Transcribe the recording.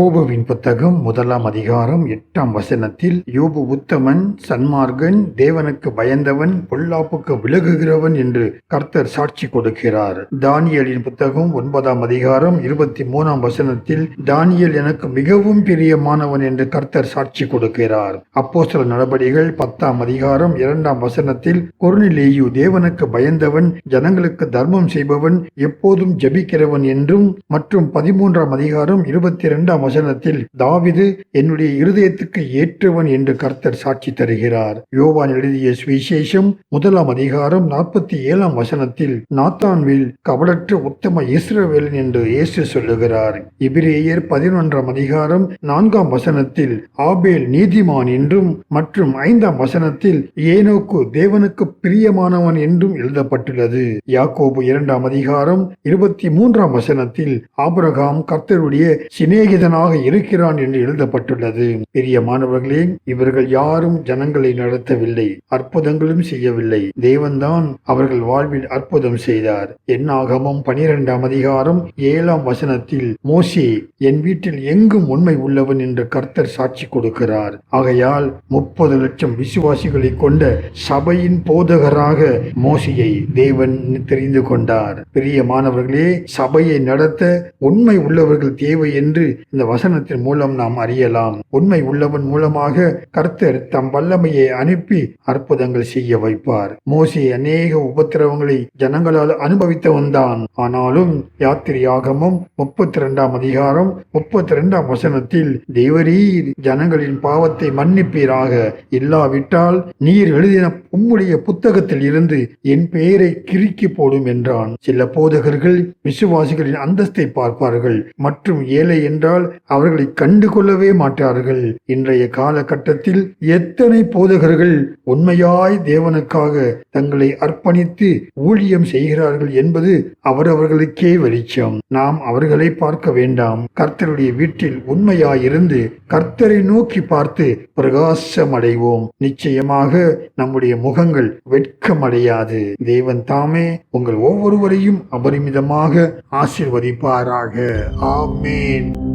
யோபுவின் புத்தகம் முதலாம் அதிகாரம் எட்டாம் வசனத்தில் யோபு உத்தமன் சன்மார்கன் தேவனுக்கு பயந்தவன் பொல்லாப்புக்கு விலகுகிறவன் என்று கர்த்தர் சாட்சி கொடுக்கிறார். தானியலின் புத்தகம் ஒன்பதாம் அதிகாரம் இருபத்தி மூணாம் வசனத்தில் தானியல் எனக்கு மிகவும் பிரியமானவன் என்று கர்த்தர் சாட்சி கொடுக்கிறார். அப்போ சில நடபடிகள் பத்தாம் அதிகாரம் இரண்டாம் வசனத்தில் கொர்னிலேயு தேவனுக்கு பயந்தவன் ஜனங்களுக்கு தர்மம் செய்பவன் எப்போதும் ஜபிக்கிறவன் என்றும் மற்றும் பதிமூன்றாம் அதிகாரம் இருபத்தி இரண்டாம் வசனத்தில் தாவிது என்னுடைய இருதயத்துக்கு ஏற்றவன் என்று கர்த்தர் சாட்சி தருகிறார். யோவான் எழுதிய சுவிசேஷம் முதலாம் அதிகாரம் நாற்பத்தி ஏழாம் வசனத்தில் நாத்தான்வில் கவலற்ற உத்தம இஸ்ரவேலன் என்று இயேசு சொல்லுகிறார். இபிரேயர் பதினொன்றாம் அதிகாரம் நான்காம் வசனத்தில் ஆபேல் நீதிமான் என்றும் மற்றும் ஐந்தாம் வசனத்தில் ஏனோக்கு தேவனுக்கு பிரியமானவன் என்றும் எழுதப்பட்டுள்ளது. யாக்கோபு இரண்டாம் அதிகாரம் இருபத்தி மூன்றாம் வசனத்தில் ஆபரகாம் கர்த்தருடைய சிநேகிதன் மனிதனாக இருக்கிறான் என்று எழுதப்பட்டுள்ளது. பெரிய மாணவர்களே இவர்கள் யாரும் ஜனங்களை நடத்தவில்லை அற்புதங்களும் செய்யவில்லை. தேவன்தான் அவர்கள் வாழ்வில் அற்புதம் செய்தார். என்னாகமம் பனிரெண்டாம் அதிகாரம் ஏழாம் வசனத்தில் மோசே என் வீட்டில் எங்கும் உண்மை உள்ளவன் என்று கர்த்தர் சாட்சி கொடுக்கிறார். ஆகையால் முப்பது லட்சம் விசுவாசிகளை கொண்ட சபையின் போதகராக மோசியை தேவன் தெரிந்து கொண்டார். பிரியமானவர்களே சபையை நடத்த உண்மை உள்ளவர்கள் தேவை என்று இந்த வசனத்தின் மூலம் நாம் அறியலாம். உண்மை உள்ளவன் மூலமாக கர்த்தர் தம் வல்லமையை அனுப்பி அற்புதங்கள் செய்ய வைப்பார். மோசி அநேக உபத்திரவங்களை ஜனங்களால் அனுபவித்தவன் தான். ஆனாலும் யாத்திரையாகமும் முப்பத்தி இரண்டாம் அதிகாரம் முப்பத்தி இரண்டாம் வசனத்தில் தேவரீர் ஜனங்களின் பாவத்தை மன்னிப்பீராக. இல்லாவிட்டால் நீர் எழுதின உம்முடைய புத்தகத்தில் இருந்து என் பெயரை கிறுக்கி போடும் என்றான். சில போதகர்கள் விசுவாசிகளின் அந்தஸ்தை பார்ப்பார்கள். மற்றும் ஏழை என்றால் அவர்களை கண்டு கொள்ளவே மாட்டார்கள். இன்றைய காலகட்டத்தில் எத்தனை போதகர்கள் உண்மையாய் தேவனுக்காக தங்களை அர்ப்பணித்து ஊழியம் செய்கிறார்கள் என்பது அவரவர்களுக்கே வெளிச்சம். நாம் அவர்களை பார்க்க வேண்டாம். கர்த்தருடைய வீட்டில் உண்மையாயிருந்து கர்த்தரை நோக்கி பார்த்து பிரகாசம் அடைவோம் நிச்சயமாக நம்முடைய முகங்கள் வெட்கமடையாது. தேவன் தாமே உங்கள் ஒவ்வொருவரையும் அபரிமிதமாக ஆசிர்வதிப்பாராக. ஆமேன்.